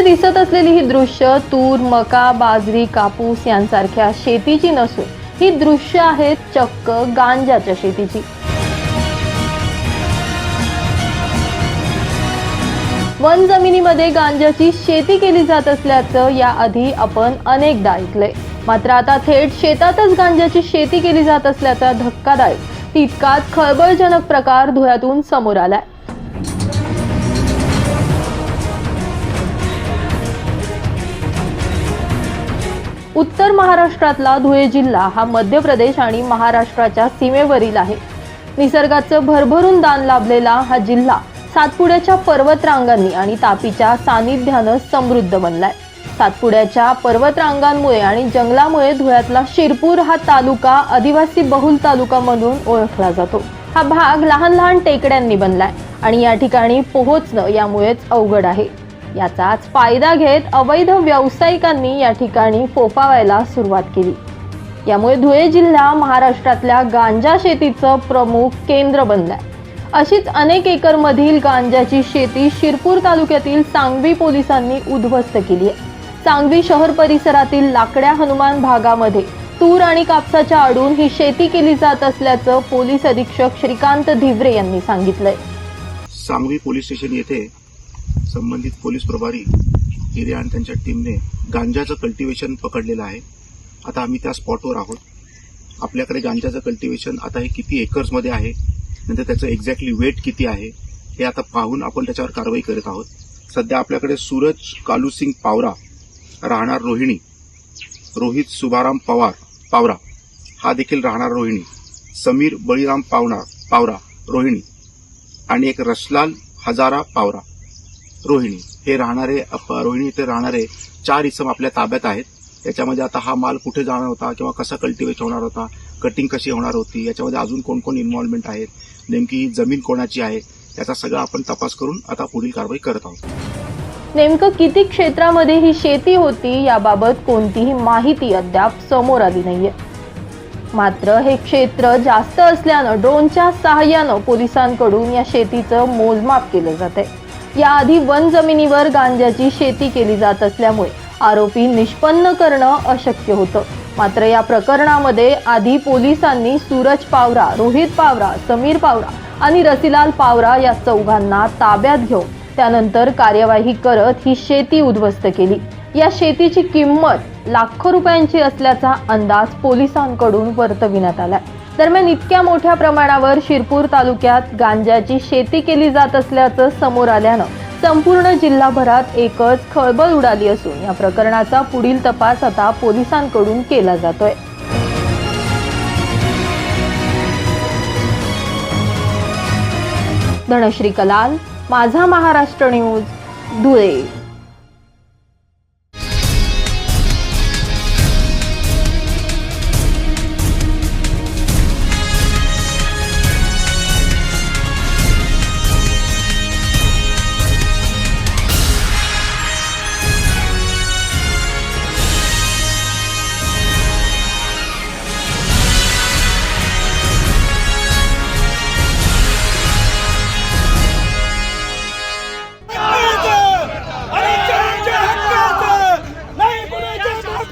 व्हिडिओमध्ये दिसत असलेली ही दृश्य तूर मका बाजरी कापूस यांसारख्या शेतीची नसून ही दृश्य आहेत चक्क गांजाच्या शेतीची. वन जमिनीमध्ये गांजाची शेती केली जात असल्याचं याआधी आपण अनेकदा ऐकलंय. मात्र आता थेट शेतातच गांजाची शेती केली जात असल्याचा धक्कादायक तितकाच खळबळजनक प्रकार धुळ्यातून समोर आलाय. उत्तर महाराष्ट्रातला धुळे जिल्हा हा मध्य प्रदेश आणि महाराष्ट्राच्या सीमेवरील आहे. निसर्गाचं भरभरून दान लाभलेला हा जिल्हा सातपुड्याच्या पर्वतरांगांनी आणि तापीच्या सानिध्यानं समृद्ध बनलाय. सातपुड्याच्या पर्वतरांगांमुळे आणि जंगलामुळे धुळ्यातला शिरपूर हा तालुका आदिवासी बहुल तालुका म्हणून ओळखला जातो. हा भाग लहान लहान टेकड्यांनी बनलाय आणि या ठिकाणी पोहोचणं यामुळेच अवघड आहे. याचाच फायदा घेत अवैध व्यावसायिकांनी या ठिकाणी फोफावायला सुरुवात केली. यामुळे धुळे जिल्हा महाराष्ट्रातल्या गांजा शेतीचं प्रमुख केंद्र बनलाय. अशीच अनेक एकरमधील गांजाची शेती शिरपूर तालुक्यातील सांगवी पोलिसांनी उद्ध्वस्त केली आहे. सांगवी शहर परिसरातील लाकड्या हनुमान भागामध्ये तूर आणि कापसाच्या आडून ही शेती केली जात असल्याचं पोलीस अधीक्षक श्रीकांत धिवरे यांनी सांगितलंय. सांगवी पोलीस स्टेशन येथे संबंधित पोलीस प्रभारी हिरे आणि त्यांच्या टीमने गांजाचं कल्टिवेशन पकडलेलं आहे. आता आम्ही त्या स्पॉटवर आहोत. आपल्याकडे गांजाचं कल्टिवेशन आता हे किती एकर्समध्ये आहे? नंतर त्याचं एक्झॅक्टली वेट किती आहे? हे आता पाहून आपण त्याच्यावर कारवाई करत आहोत. सध्या आपल्याकडे सूरज कालूसिंग पावरा राहणार रोहिणी रोहित सुभाराम पवार पावरा हा देखील राहणार रोहिणी समीर बळीराम पावणार पावरा रोहिणी आणि एक रसलाल हजारा पावरा. रोहिणी. हे राहणारे अप- रोहिणी इथे राहणारे चार इसम आपल्या ताब्यात आहेत. याच्यामध्ये आता हा माल कुठे जाणार होता किंवा कसा कल्टिवेट होणार होता कटिंग कशी होणार होती याच्यामध्ये अजून कोण कोण इन्व्हॉल्वमेंट आहेत नेमकी ही जमीन कोणाची आहे याचा सगळा आपण तपास करून आता पुढील कारवाई करत आहोत. नेमकं किती क्षेत्रामध्ये ही शेती होती याबाबत कोणतीही माहिती अद्याप समोर आली नाहीये. मात्र हे क्षेत्र जास्त असल्यानं ड्रोनच्या सहाय्यानं पोलिसांकडून या शेतीचं मोजमाप केलं जात आहे याआधी वन जमिनीवर गांजाची शेती केली जात असल्यामुळे आरोपी निष्पन्न करणं अशक्य होतं. मात्र या प्रकरणामध्ये आधी पोलिसांनी सूरज पावरा रोहित पावरा समीर पावरा आणि रसिलाल पावरा या चौघांना ताब्यात घेऊन त्यानंतर कार्यवाही करत ही शेती उद्ध्वस्त केली. या शेतीची किंमत लाखो रुपयांची असल्याचा अंदाज पोलिसांकडून वर्तविण्यात आलाय. दरम्यान इतक्या मोठ्या प्रमाणावर शिरपूर तालुक्यात गांजाची शेती केली जात असल्याचं समोर आल्यानं संपूर्ण जिल्हाभरात एकच खळबळ उडाली असून या प्रकरणाचा पुढील तपास आता पोलिसांकडून केला जातोय. धनश्री कलाल माझा महाराष्ट्र न्यूज धुळे.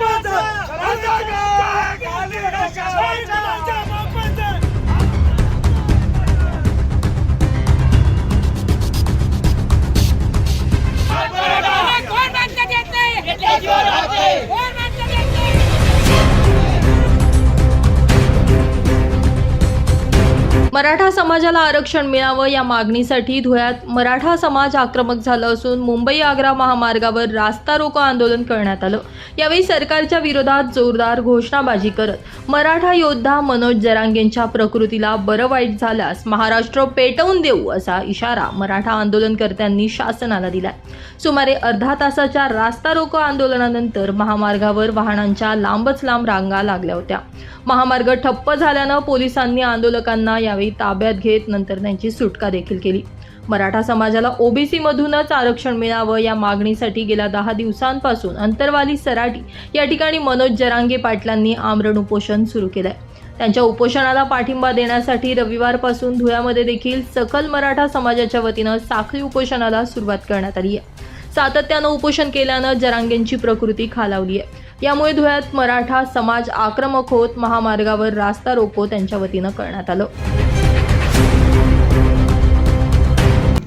বাঁচাও मराठा समाजाला आरक्षण मिळावं या मागणीसाठी धुळ्यात मराठा समाज आक्रमक झालं असून मुंबई आग्रा महामार्गावर रास्ता रोको आंदोलन करण्यात आलं. यावेळी सरकारच्या विरोधात जोरदार घोषणाबाजी करत मराठा योद्धा मनोज जरांगेंच्या प्रकृतीला बरं वाईट झाल्यास महाराष्ट्र पेटवून देऊ असा इशारा मराठा आंदोलनकर्त्यांनी शासनाला दिलाय. सुमारे अर्धा तासाच्या रास्ता रोको आंदोलनानंतर महामार्गावर वाहनांच्या लांबच लांब रांगा लागल्या होत्या. महामार्ग ठप्प झाल्यानं पोलिसांनी आंदोलकांना या यावेळी ताब्यात घेत नंतर त्यांची सुटका देखील केली. मराठा समाजाला ओबीसी मधूनच आरक्षण मिळावं या मागणीसाठी गेल्या दहा दिवसांपासून अंतरवाली सराटी या ठिकाणी मनोज जरांगे पाटलांनी आमरण उपोषण सुरू केलंय. त्यांच्या उपोषणाला पाठिंबा देण्यासाठी रविवारपासून धुळ्यामध्ये देखील सकल मराठा समाजाच्या वतीनं साखळी उपोषणाला सुरुवात करण्यात आली आहे. सातत्यानं उपोषण केल्यानं जरांगेंची प्रकृती खालावली आहे. यामुळे धुळ्यात मराठा समाज आक्रमक होत महामार्गावर रास्ता रोको त्यांच्या वतीनं करण्यात आलं.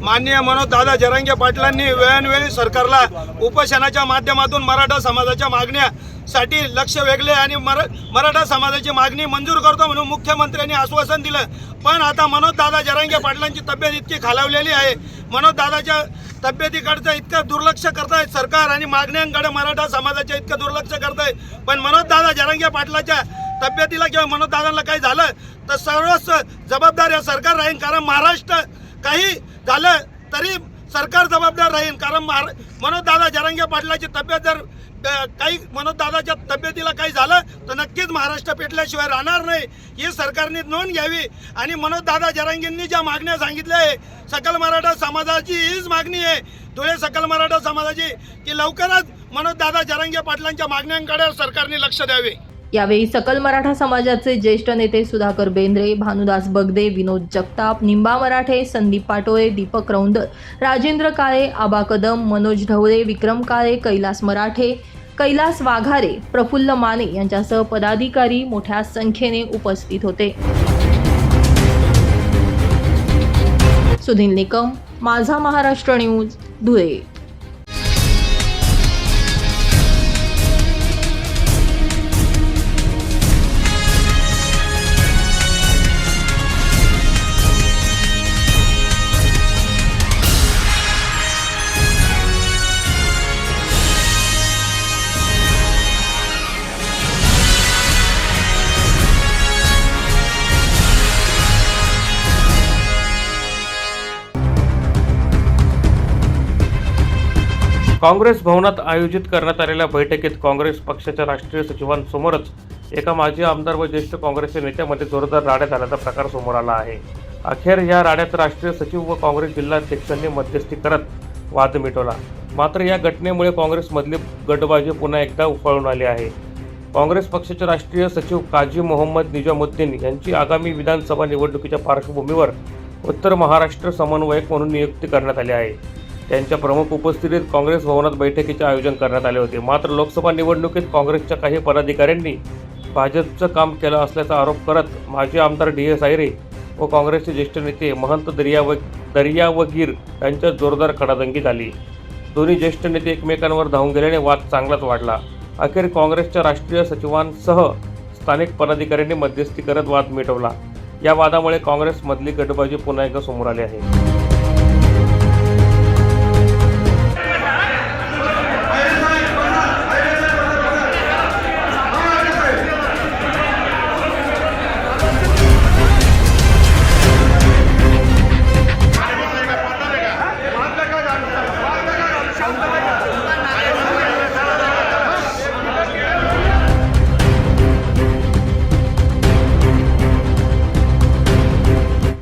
माननीय मनोज दादा जरांगे पाटलांनी वेळोवेळी सरकारला उपोषणाच्या माध्यमातून मराठा समाजाच्या मागण्यासाठी लक्ष वेगळे आणि मरा मराठा समाजाची मागणी मंजूर करतो म्हणून मुख्यमंत्र्यांनी आश्वासन दिलं. पण आता मनोज दादा जरांगे पाटलांची तब्येत इतकी खालावलेली आहे. मनोज दादाच्या तब्येतीकडचं इतकं दुर्लक्ष करताय सरकार आणि मागण्यांकडे मराठा समाजाच्या इतकं दुर्लक्ष करताय. पण मनोजदादा जरांगे पाटलाच्या तब्येतीला किंवा मनोजदादांना काही झालं तर सर्वच जबाबदार या सरकार राहील कारण महाराष्ट्र काही झालं तरी सरकार जबाबदार राहील. कारण महारा मनोज दादा जरांगे पाटलाची तब्येत जर काही मनोजदादाच्या तब्येतीला काही झालं तर नक्कीच महाराष्ट्र पेटल्याशिवाय राहणार नाही. ही सरकारने नोंद घ्यावी. आणि मनोजदादा जरांगेंनी ज्या मागण्या सांगितल्या आहे सकल मराठा समाजाची हीच मागणी आहे. धुळे सकल मराठा समाजाची की लवकरच मनोजदादा जरांगे पाटलांच्या मागण्यांकडे सरकारने लक्ष द्यावे. यावेळी सकल मराठा समाजाचे ज्येष्ठ नेते सुधाकर बेंद्रे भानुदास बगदे विनोद जगताप निंबा मराठे संदीप पाटोळे दीपक रौंदर राजेंद्र काळे आबा कदम मनोज ढवळे विक्रम काळे कैलास मराठे कैलास वाघारे प्रफुल्ल माने यांच्यासह पदाधिकारी मोठ्या संख्येने उपस्थित होते. सुधील निकम माझा महाराष्ट्र न्यूज धुळे. काँग्रेस भवनात आयोजित करण्यात आलेल्या बैठकीत काँग्रेस पक्षाच्या राष्ट्रीय सचिवांसमोरच एका माजी आमदार व ज्येष्ठ काँग्रेसच्या नेत्यामध्ये जोरदार राड्या झाल्याचा प्रकार समोर आला आहे. अखेर या राड्यात राष्ट्रीय सचिव व काँग्रेस जिल्हाध्यक्षांनी मध्यस्थी करत वाद मिटवला. मात्र या घटनेमुळे काँग्रेसमधली गटबाजी पुन्हा एकदा उफाळून आली आहे. काँग्रेस पक्षाचे राष्ट्रीय सचिव काजी मोहम्मद निजामुद्दीन यांची आगामी विधानसभा निवडणुकीच्या पार्श्वभूमीवर उत्तर महाराष्ट्र समन्वयक म्हणून नियुक्ती करण्यात आली आहे. त्यांच्या प्रमुख उपस्थितीत काँग्रेस भवनात बैठकीचे आयोजन करण्यात आले होते. मात्र लोकसभा निवडणुकीत काँग्रेसच्या काही पदाधिकाऱ्यांनी भाजपचं काम केलं असल्याचा आरोप करत माजी आमदार डी एस आयरे व काँग्रेसचे ज्येष्ठ नेते महंत दर्याव दर्यावगीर यांच्यात जोरदार खडाजंगी झाली. दोन्ही ज्येष्ठ नेते एकमेकांवर धावून गेल्याने वाद चांगलाच वाढला. अखेर काँग्रेसच्या राष्ट्रीय सचिवांसह स्थानिक पदाधिकाऱ्यांनी मध्यस्थी करत वाद मिटवला. या वादामुळे काँग्रेसमधली गटबाजी पुन्हा एकदा समोर आली आहे.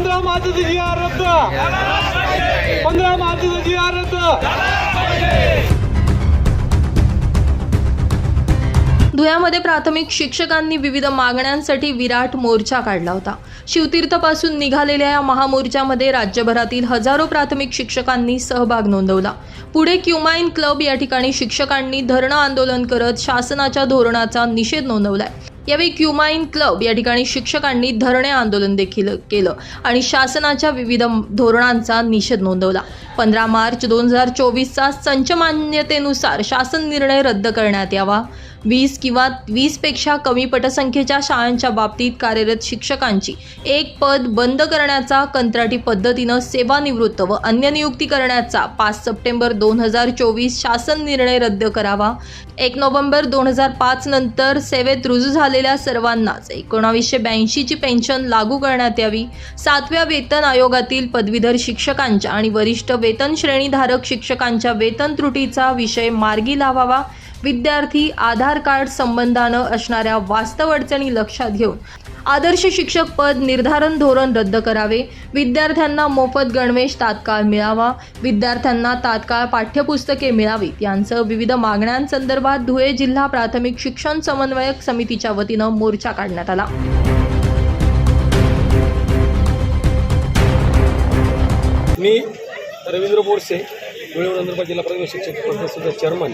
पंधरा मार्चचा जी आर रद्द पंधरा मार्चचा जी आर रद्द धुळ्यामध्ये प्राथमिक शिक्षकांनी विविध मागण्यांसाठी विराट मोर्चा काढला होता. शिवतीर्थपासून निघालेल्या या महामोर्चामध्ये राज्यभरातील हजारो प्राथमिक शिक्षकांनी सहभाग नोंदवला. पुढे क्युमाइन क्लब या ठिकाणी शिक्षकांनी धरणं आंदोलन करत शासनाच्या धोरणाचा निषेध नोंदवलाय. यावेळी क्युमाइन क्लब या ठिकाणी शिक्षकांनी धरणे आंदोलन देखील केलं आणि शासनाच्या विविध धोरणांचा निषेध नोंदवला. पंधरा मार्च दोन हजार चोवीसचा संचमान्यतेनुसार शासन निर्णय रद्द करण्यात यावा. वीस किंवा वीसपेक्षा कमी पटसंख्येच्या शाळांच्या बाबतीत कार्यरत शिक्षकांची एक पद बंद करण्याचा कंत्राटी पद्धतीनं सेवानिवृत्त व अन्य नियुक्ती करण्याचा पाच सप्टेंबर दोन हजार चोवीस शासन निर्णय रद्द करावा. एक नोव्हेंबर दोन हजार पाच नंतर सेवेत रुजू झालेल्या सर्वांनाच एकोणावीसशे ब्याऐंशीची पेन्शन लागू करण्यात यावी. सातव्या वेतन आयोगातील पदवीधर शिक्षकांच्या आणि वरिष्ठ वेतन श्रेणीधारक शिक्षकांच्या वेतन त्रुटीचा विषय मार्गी लावावा. विद्यार्थी आधार कार्ड संबंधानं असणाऱ्या वास्तव अडचणी लक्षात घेऊन आदर्श शिक्षक पद निर्धारण धोरण रद्द करावे. विद्यार्थ्यांना मोफत गणवेश तात्काळ मिळावा. विद्यार्थ्यांना तात्काळ पाठ्यपुस्तके मिळावीत. यांसह विविध मागण्यांसंदर्भात धुळे जिल्हा प्राथमिक शिक्षण समन्वयक समितीच्या वतीनं मोर्चा काढण्यात आला. मी रवींद्र बोरसे धुळे जिल्हा प्राथमिक शिक्षक परिषदेचे चेअरमन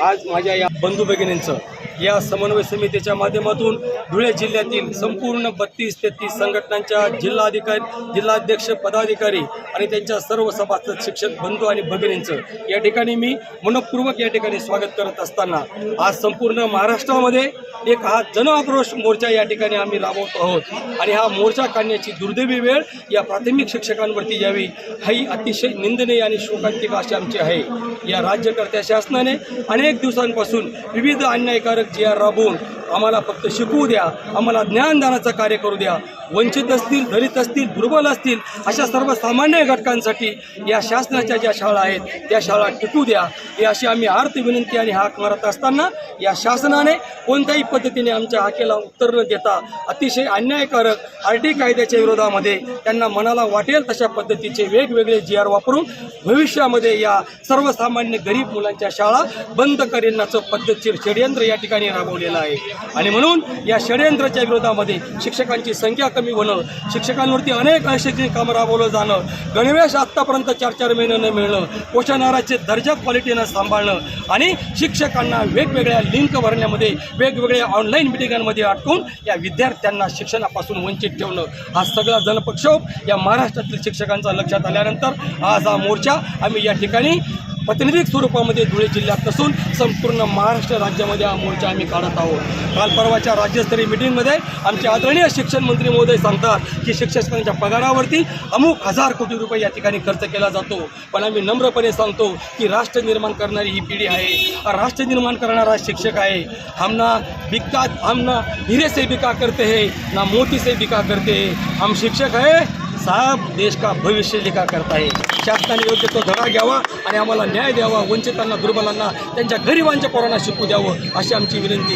आज माझ्या या बंधू भगिनींचं या समन्वय समितीच्या माध्यमातून धुळे जिल्ह्यातील संपूर्ण बत्तीस तेहतीस संघटनांच्या जिल्हाधिकारी जिल्हाध्यक्ष पदाधिकारी आणि त्यांच्या सर्व सभासद शिक्षक बंधू आणि भगिनींचं या ठिकाणी मी मनपूर्वक या ठिकाणी स्वागत करत असताना आज संपूर्ण महाराष्ट्रामध्ये एक हा जनआक्रोश मोर्चा या ठिकाणी आम्ही राबवत आहोत. आणि हा मोर्चा काढण्याची दुर्दैवी वेळ या प्राथमिक शिक्षकांवरती यावी ही अतिशय निंदनीय आणि शोकांतिक अशी आमची आहे. या राज्यकर्त्या शासनाने अनेक दिवसांपासून विविध अन्यायकारक जी आर राबवून आम्हाला फक्त शिकवू द्या आम्हाला ज्ञानदानाचं कार्य करू द्या. वंचित असतील दलित असतील दुर्बल असतील अशा सर्वसामान्य घटकांसाठी या शासनाच्या ज्या शाळा आहेत त्या शाळा टिकू द्या. ही अशी आम्ही आर्थ विनंती आणि हाक मारत असताना या शासनाने कोणत्याही पद्धतीने आमच्या हाकेला उत्तर न देता अतिशय अन्यायकारक आर टी कायद्याच्या विरोधामध्ये त्यांना मनाला वाटेल तशा पद्धतीचे वेगवेगळे जी आर वापरून भविष्यामध्ये या सर्वसामान्य गरीब मुलांच्या शाळा बंद करण्याचं पद्धतशीर षडयंत्र या ठिकाणी राबवलेला आहे. आणि म्हणून या षडयंत्राच्या विरोधामध्ये शिक्षकांची संख्या कमी होणं शिक्षकांवरती अनेक अशैक्षणिक कामं राबवलं जाणं गणवेश आत्तापर्यंत चार चार महिने न मिळणं पोषणाराचे दर्जा क्वालिटीनं सांभाळणं आणि शिक्षकांना वेगवेगळ्या लिंक भरण्यामध्ये वेगवेगळ्या ऑनलाईन मिटिंगांमध्ये अटकून या विद्यार्थ्यांना शिक्षणापासून वंचित ठेवणं. हा सगळा जनप्रक्षोभ या महाराष्ट्रातील शिक्षकांचा लक्षात आल्यानंतर आज हा मोर्चा आम्ही या ठिकाणी प्रातिनिधिक स्वरूपामध्ये धुळे जिल्ह्यात नसून संपूर्ण महाराष्ट्र राज्यामध्ये हा मोर्चा आम्ही काढत आहोत. काल परवाच्या राज्यस्तरीय मिटिंगमध्ये आमचे आदरणीय शिक्षण मंत्री महोदय सांगतात की शिक्षकांच्या पगारावरती अमुक हजार कोटी रुपये या ठिकाणी खर्च केला जातो. पण आम्ही नम्रपणे सांगतो की राष्ट्र निर्माण करणारी ही पिढी आहे. राष्ट्र निर्माण करणारा शिक्षक आहे. हमना बिका हमना हिरे से बिका करते है ना मोती से बिका करते हैं. हम शिक्षक है. साहेब देश का भविष्य लिखा करता शासनाने योग्य तो धडा घ्यावा आणि आम्हाला न्याय द्यावा वंचितांना दुर्बलांना त्यांच्या गरिबांच्या पोरांना शिकू द्यावं अशी आमची विनंती.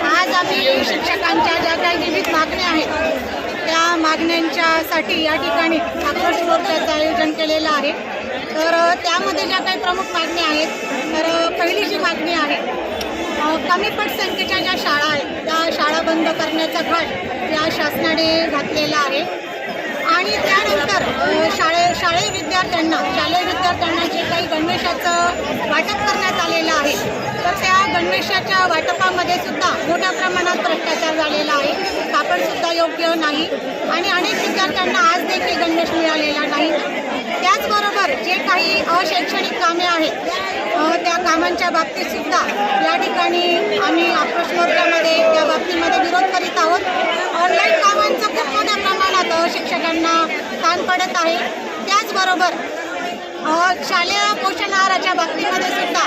आज आम्ही शिक्षकांच्या ज्या काही विविध मागण्या आहेत त्या मागण्यांच्यासाठी या ठिकाणी आक्रोश मोर्चाचं आयोजन केलेलं आहे. तर त्यामध्ये ज्या काही प्रमुख मागण्या आहेत तर पहिली जी मागणी आहे कमी पट संख्येच्या ज्या शाळा आहेत त्या शाळा बंद करण्याचा घाट या शासनाने घातलेला आहे. आणि त्यानंतर शाळे शालेय विद्यार्थ्यांना शालेय विद्यार्थ्यांना जे काही गणवेशाचं वाटप करण्यात आलेलं आहे तर त्या गणवेशाच्या वाटपामध्ये सुद्धा मोठ्या प्रमाणात भ्रष्टाचार झालेला आहे. कापडसुद्धा योग्य नाही आणि अनेक विद्यार्थ्यांना आज देखील गणवेश मिळालेला नाही. त्याचबरोबर जे काही अशैक्षणिक कामे आहेत त्या कामांच्या बाबतीतसुद्धा या ठिकाणी आम्ही आक्रोश मोर्चामध्ये त्या बाबतीमध्ये विरोध करीत आहोत. ऑनलाईन कामांचं खूप मोठ्या प्रमाणात शिक्षकांना ताण पडत आहे. त्याचबरोबर शालेय पोषण आहाराच्या बाबतीमध्ये सुद्धा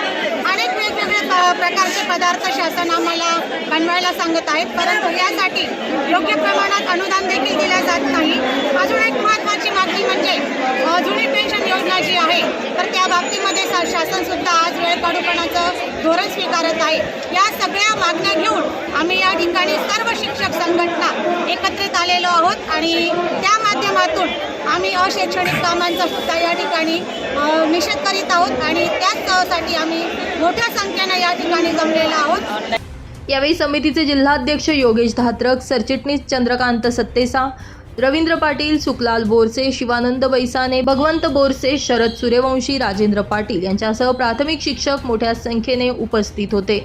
अनेक वेगवेगळे प- प्रकारचे पदार्थ शासन आम्हाला बनवायला सांगत आहेत. परंतु यासाठी योग्य प्रमाणात अनुदान देखील दिले जात नाही. अजून एक महत्त्वाची मागणी म्हणजे जुनी पेन्शन योजना जी आहे तर त्या बाबतीमध्ये सा- शासन सुद्धा आज वेळ काढूपणाचं धोरण स्वीकारत आहे. या सगळ्या मागण्या घेऊन आम्ही या ठिकाणी सर्व शिक्षक संघटना एकत्रित आलेलो आहोत आणि त्या माध्यमातून आम्ही अशैक्षणिक कामांचा सुद्धा या ठिकाणी निषेध करीत आहोत आणि त्याच साठी आम्ही मोठ्या संख्येनं या ठिकाणी जमलेलो आहोत. यावेळी समितीचे जिल्हाध्यक्ष योगेश धात्रक सरचिटणीस चंद्रकांत सत्तेसा रवींद्र पाटील सुखलाल बोरसे शिवानंद बैसाने भगवंत बोरसे शरद सूर्यवंशी राजेंद्र पाटील यांच्यासह प्राथमिक शिक्षक मोठ्या संख्येने उपस्थित होते.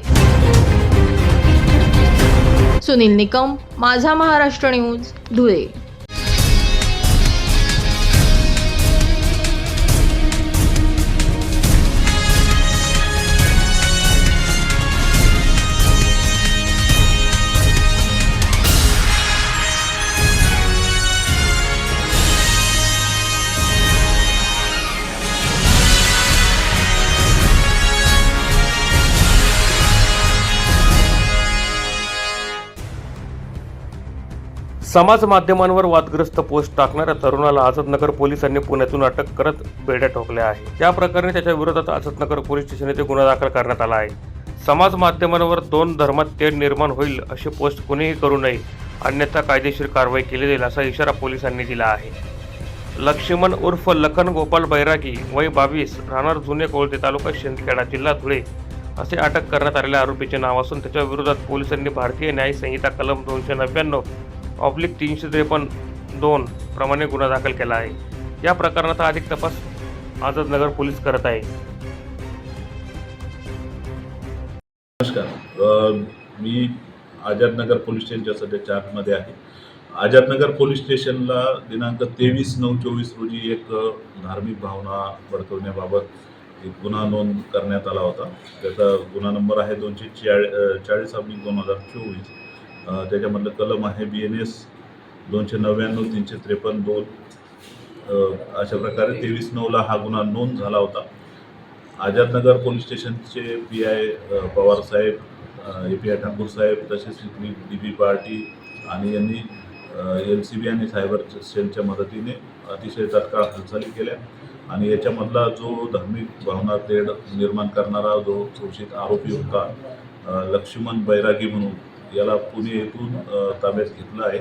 सुनील निकम माझा महाराष्ट्र न्यूज धुळे. समाज माध्यमांवर वादग्रस्त पोस्ट टाकणाऱ्या तरुणाला आझादनगर पोलिसांनी पुण्यातून अटक करत बेड्या ठोकल्या आहे या प्रकरणी त्याच्या विरोधात आझादनगर पोलीस स्टेशन येथे गुन्हा दाखल करण्यात आला आहे. समाज माध्यमांवर दोन धर्मात तेढ निर्माण होईल अशी पोस्ट कुणीही करू नये अन्यथा कायदेशीर कारवाई केली जाईल असा इशारा पोलिसांनी दिला आहे. लक्ष्मण उर्फ लखन गोपाल बैरागी वय बावीस राहणार जुने कोळते तालुका शिंदखेडा जिल्हा धुळे असे अटक करण्यात आलेल्या आरोपीचे नाव असून त्याच्या विरोधात पोलिसांनी भारतीय न्याय संहिता कलम दोनशे नव्याण्णव ऑब्लिक तीनशे त्रेपन्न दोन प्रमाणे गुन्हा दाखल केला आहे. या प्रकरणाचा अधिक तपास आझादनगर पोलीस करत आहे. नमस्कार. मी आझादनगर पोलीस स्टेशनच्या सध्या चार्जमध्ये आहे. आझादनगर पोलीस स्टेशनला दिनांक तेवीस नऊ चोवीस रोजी एक धार्मिक भावना भडकवण्याबाबत एक गुन्हा नोंद करण्यात आला होता. त्याचा गुन्हा नंबर आहे दोनशे चाळी चाळीस अब्लिक दोन हजार चोवीस. त्याच्यामधलं कलम आहे बी एन एस दोनशे नव्याण्णव तीनशे त्रेपन्न दोन. अशा प्रकारे तेवीस नऊला हा गुन्हा नोंद झाला होता. आझादनगर पोलीस स्टेशनचे पी आय पवार साहेब ए पी आय ठाकूर साहेब तसेच इथली डी बी पार्टी आणि यांनी एल सी बी आणि सायबर सेलच्या मदतीने अतिशय तत्काळ हालचाली केल्या. आणि याच्यामधला जो धार्मिक भावना तेढ निर्माण करणारा जो शोषित आरोपी होता लक्ष्मण बैरागी म्हणून याला पुणे येथून ताब्यात घेतलं आहे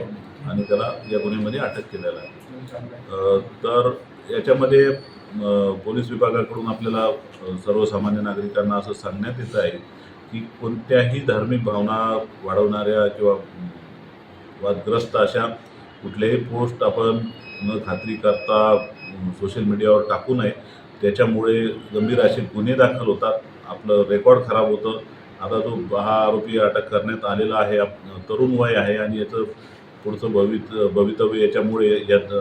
आणि त्याला या गुन्ह्यामध्ये अटक केलेलं आहे. तर याच्यामध्ये पोलीस विभागाकडून आपल्याला सर्वसामान्य नागरिकांना असं सांगण्यात येत आहे की कोणत्याही धार्मिक भावना वाढवणाऱ्या किंवा वादग्रस्त अशा कुठल्याही पोस्ट आपण न खात्री करता सोशल मीडियावर टाकू नये. त्याच्यामुळे गंभीर असे गुन्हे दाखल होतात. आपलं रेकॉर्ड खराब होतं. आता तो हा आरोपी अटक करण्यात आलेला आहे आप- तरुण वय आहे आणि याचं पुढचं भवित भवितव्य याच्यामुळे यात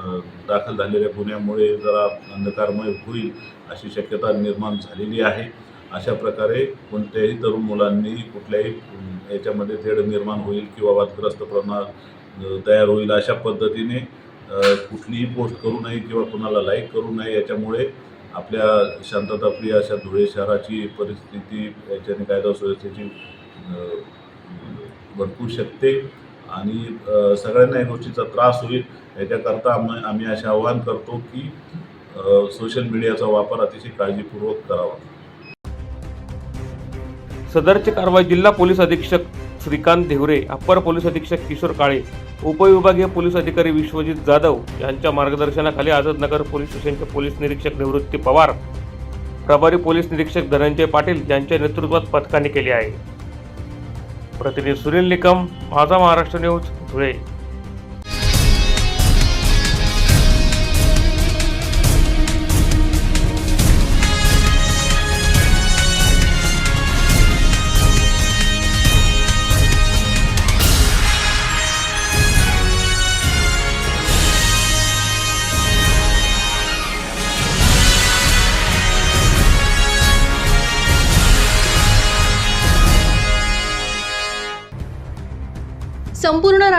दाखल झालेल्या गुन्ह्यामुळे जरा अंधकारमय होईल अशी शक्यता निर्माण झालेली आहे. अशा प्रकारे कोणत्याही तरुण मुलांनी कुठल्याही याच्यामध्ये तेढ निर्माण होईल किंवा वादग्रस्त प्रमाण तयार होईल अशा पद्धतीने कुठलीही पोस्ट करू नये किंवा कुणाला लाईक करू नये याच्यामुळे आपल्या शांतताप्रिय अशा धुळे शहराची परिस्थिती याच्याने कायदा सुव्यवस्थेची अ, भडकू शकते आणि सगळ्यांना या गोष्टीचा त्रास होईल. याच्याकरता आम्ही आम्ही असे आवाहन करतो की सोशल मीडियाचा वापर अतिशय काळजीपूर्वक करावा. सदरची कारवाई जिल्हा पोलीस अधीक्षक श्रीकांत धिवरे अप्पर पोलीस अधीक्षक किशोर काळे उपविभागीय पोलीस अधिकारी विश्वजित जाधव यांच्या मार्गदर्शनाखाली आझादनगर पोलीस स्टेशनचे पोलीस निरीक्षक निवृत्ती पवार प्रभारी पोलीस निरीक्षक धनंजय पाटील यांच्या नेतृत्वात पथकाने केली आहे. प्रतिनिधी सुनील निकम माझा महाराष्ट्र न्यूज धुळे.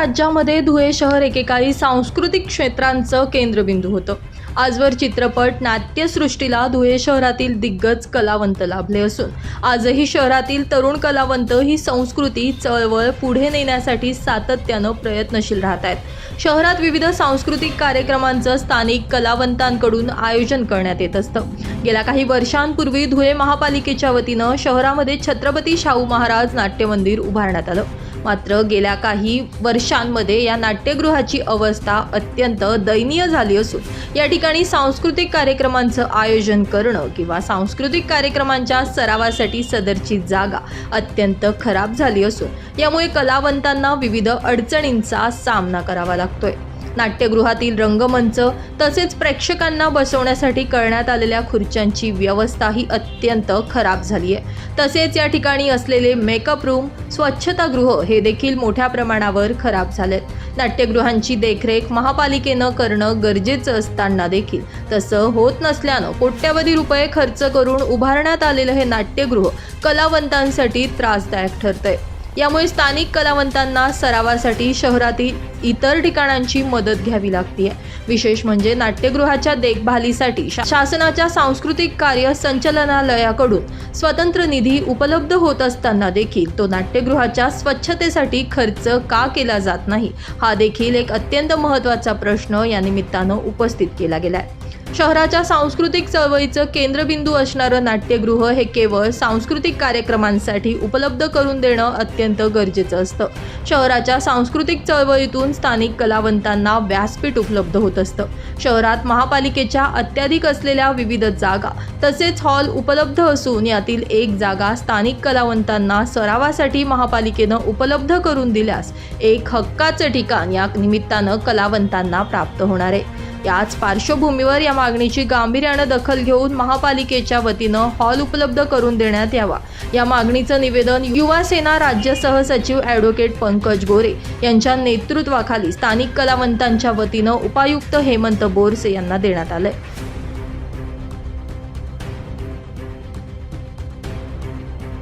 राज्यामध्ये धुळे शहर एकेकाळी सांस्कृतिक क्षेत्रांचं केंद्रबिंदू होतं. आजवर चित्रपट नाट्यसृष्टीला धुळे शहरातील दिग्गज कलावंत लाभले असून आजही शहरातील तरुण कलावंत ही संस्कृती चळवळ पुढे नेण्यासाठी सातत्यानं प्रयत्नशील राहत आहेत. शहरात विविध सांस्कृतिक कार्यक्रमांचं स्थानिक कलावंतांकडून आयोजन करण्यात येत असतं. गेल्या काही वर्षांपूर्वी धुळे महापालिकेच्या वतीनं शहरामध्ये छत्रपती शाहू महाराज नाट्यमंदिर उभारण्यात आलं. मात्र गेल्या काही वर्षांमध्ये या नाट्यगृहाची अवस्था अत्यंत दयनीय झाली असून या ठिकाणी सांस्कृतिक कार्यक्रमांचं आयोजन करणं किंवा सांस्कृतिक कार्यक्रमांच्या सरावासाठी सदरची जागा अत्यंत खराब झाली असून यामुळे कलावंतांना विविध अडचणींचा सामना करावा लागतोय. नाट्यगृहातील रंगमंच तसेच प्रेक्षकांना बसवण्यासाठी करण्यात आलेल्या खुर्च्यांची व्यवस्था ही अत्यंत खराब झाली आहे तसेच या ठिकाणी असलेले मेकअप रूम स्वच्छतागृह हे देखील मोठ्या प्रमाणावर खराब झालेत. नाट्यगृहांची देखरेख महापालिकेनं करणं गरजेचं असताना देखील तसं होत नसल्यानं कोट्यवधी रुपये खर्च करून उभारण्यात आलेलं हे नाट्यगृह कलावंतांसाठी त्रासदायक ठरतंय. यामुळे स्थानिक कलावंतांना सरावासाठी शहरातील इतर ठिकाणांची मदत घ्यावी लागते. विशेष म्हणजे नाट्यगृहाच्या देखभालीसाठी शा- शासनाच्या सांस्कृतिक कार्य संचालनालयाकडून स्वतंत्र निधी उपलब्ध होत असताना देखील तो नाट्यगृहाच्या स्वच्छतेसाठी खर्च का केला जात नाही हा देखील एक अत्यंत महत्त्वाचा प्रश्न या निमित्तानं उपस्थित केला गेलाय. शहराच्या सांस्कृतिक चळवळीचं केंद्रबिंदू असणारं नाट्यगृह हे केवळ सांस्कृतिक कार्यक्रमांसाठी उपलब्ध करून देणं अत्यंत गरजेचं असतं. शहराच्या सांस्कृतिक चळवळीतून स्थानिक कलावंतांना व्यासपीठ उपलब्ध होत असतं. शहरात महापालिकेच्या अत्याधिक असलेल्या विविध जागा तसेच हॉल उपलब्ध असून यातील एक जागा स्थानिक कलावंतांना सरावासाठी महापालिकेनं उपलब्ध करून दिल्यास एक हक्काचं ठिकाण या निमित्तानं कलावंतांना प्राप्त होणार आहे. याच पार्श्वभूमीवर या मागणीची गांभीर्यानं दखल घेऊन महापालिकेच्या वतीनं हॉल उपलब्ध करून देण्यात यावा. या मागणीचं निवेदन युवा सेना राज्य सहसचिव ॲडव्होकेट पंकज गोरे यांच्या नेतृत्वाखाली स्थानिक कलावंतांच्या वतीनं उपायुक्त हेमंत बोरसे यांना देण्यात आलंय.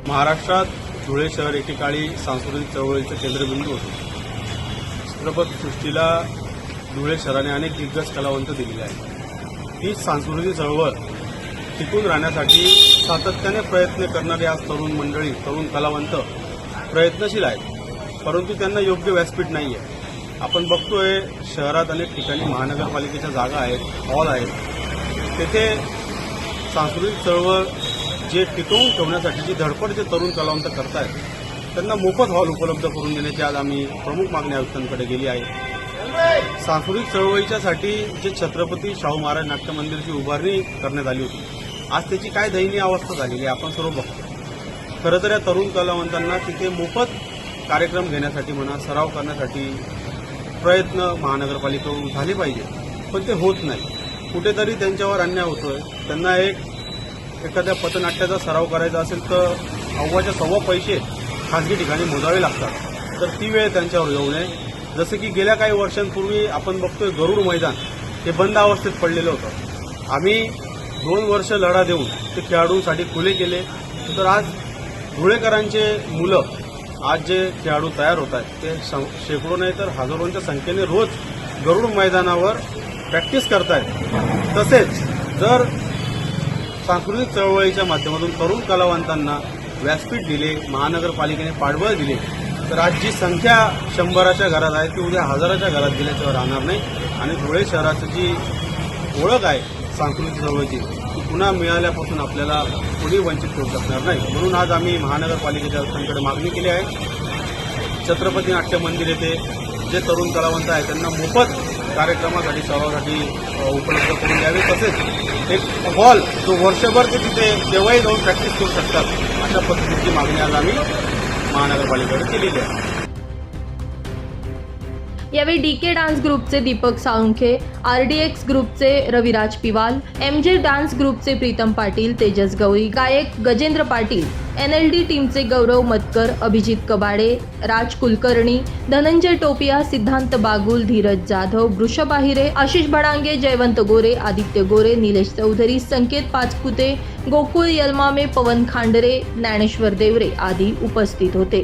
महाराष्ट्रात धुळे शहर एकेकाळी सांस्कृतिक चळवळीचं केंद्रबिंदू होतं. चित्रपट सृष्टीला धुळे शहराने अनेक दिग्गज कलावंत दिलेले आहेत. ही सांस्कृतिक चळवळ टिकून राहण्यासाठी सातत्याने प्रयत्न करणारी आज तरुण मंडळी तरुण कलावंत प्रयत्नशील आहेत. परंतु त्यांना योग्य व्यासपीठ नाही आहे आपण बघतोय शहरात अनेक ठिकाणी महानगरपालिकेच्या जागा आहेत हॉल आहेत. तेथे सांस्कृतिक चळवळ जे टिकवून ठेवण्यासाठी जी धडपड जे तरुण कलावंत करतायत त्यांना मोफत हॉल उपलब्ध करून देण्याची आज आम्ही प्रमुख मागणी आयुक्तांकडे गेली आहे. सांस्कृतिक चळवळीच्यासाठी जे छत्रपती शाहू महाराज नाट्य मंदिरची उभारणी करण्यात आली होती. आज त्याची काय दयनीय अवस्था झालेली आपण सर्व बघतो. खरं तर या तरुण कलावंतांना तिथे मोफत कार्यक्रम घेण्यासाठी म्हणा सराव करण्यासाठी प्रयत्न महानगरपालिकेकडून झाले पाहिजे पण ते होत नाही. कुठेतरी त्यांच्यावर अन्याय होतोय. त्यांना एक एखाद्या पथनाट्याचा सराव करायचा असेल तर अव्वाच्या सव्वा पैसे खाजगी ठिकाणी मोजावे लागतात. तर ती वेळ त्यांच्यावर येऊ नये. जसं की गेल्या काही वर्षांपूर्वी आपण बघतोय गरुड मैदान हे बंद अवस्थेत पडलेलं होतं. आम्ही दोन वर्ष लढा देऊन ते खेळाडूंसाठी खुले केले. तर आज धुळेकरांचे मुलं आज जे खेळाडू तयार होत आहेत ते शेकडो नाही तर हजारोंच्या संख्येने रोज गरुड मैदानावर प्रॅक्टिस करतायत. तसेच जर सांस्कृतिक चळवळीच्या माध्यमातून तरुण कलावंतांना व्यासपीठ दिले महानगरपालिकेने पाठबळ दिले तर आज जी संख्या शंभराच्या घरात आहे ती उद्या हजाराच्या घरात गेल्याशिवाय राहणार नाही. आणि धुळे शहराची जी ओळख आहे सांस्कृतिक चळवळीची ती पुन्हा मिळाल्यापासून आपल्याला कोणी वंचित करू शकणार नाही. म्हणून आज आम्ही महानगरपालिकेच्या आयुक्तांकडे मागणी केली आहे. छत्रपती नाट्य मंदिर येथे जे तरुण कलावंत आहेत त्यांना मोफत कार्यक्रमासाठी सहभागासाठी उपलब्ध करून द्यावे. तसेच एक हॉल जो वर्षभर ते तिथे केव्हाही जाऊन प्रॅक्टिस करू शकतात अशा पद्धतीची मागणी आज आम्ही महानगरपालिकेकडे केलेली आहे यावेळी डी के डान्स ग्रुपचे Deepak Salunkhe R D X ग्रुपचे Raviraj Piwal M J dance ग्रुपचे प्रीतम पाटील तेजस गवळी गायक Gajendra Patil N L D टीमचे गौरव मतकर अभिजित कबाडे राज कुलकर्णी धनंजय टोपिया सिद्धांत बागुल धीरज जाधव वृषभ आहिरे आशिष भडांगे जयवंत गोरे आदित्य गोरे निलेश चौधरी संकेत पाचपुते गोकुळ यलमामे पवन खांडरे ज्ञानेश्वर देवरे आदी उपस्थित होते.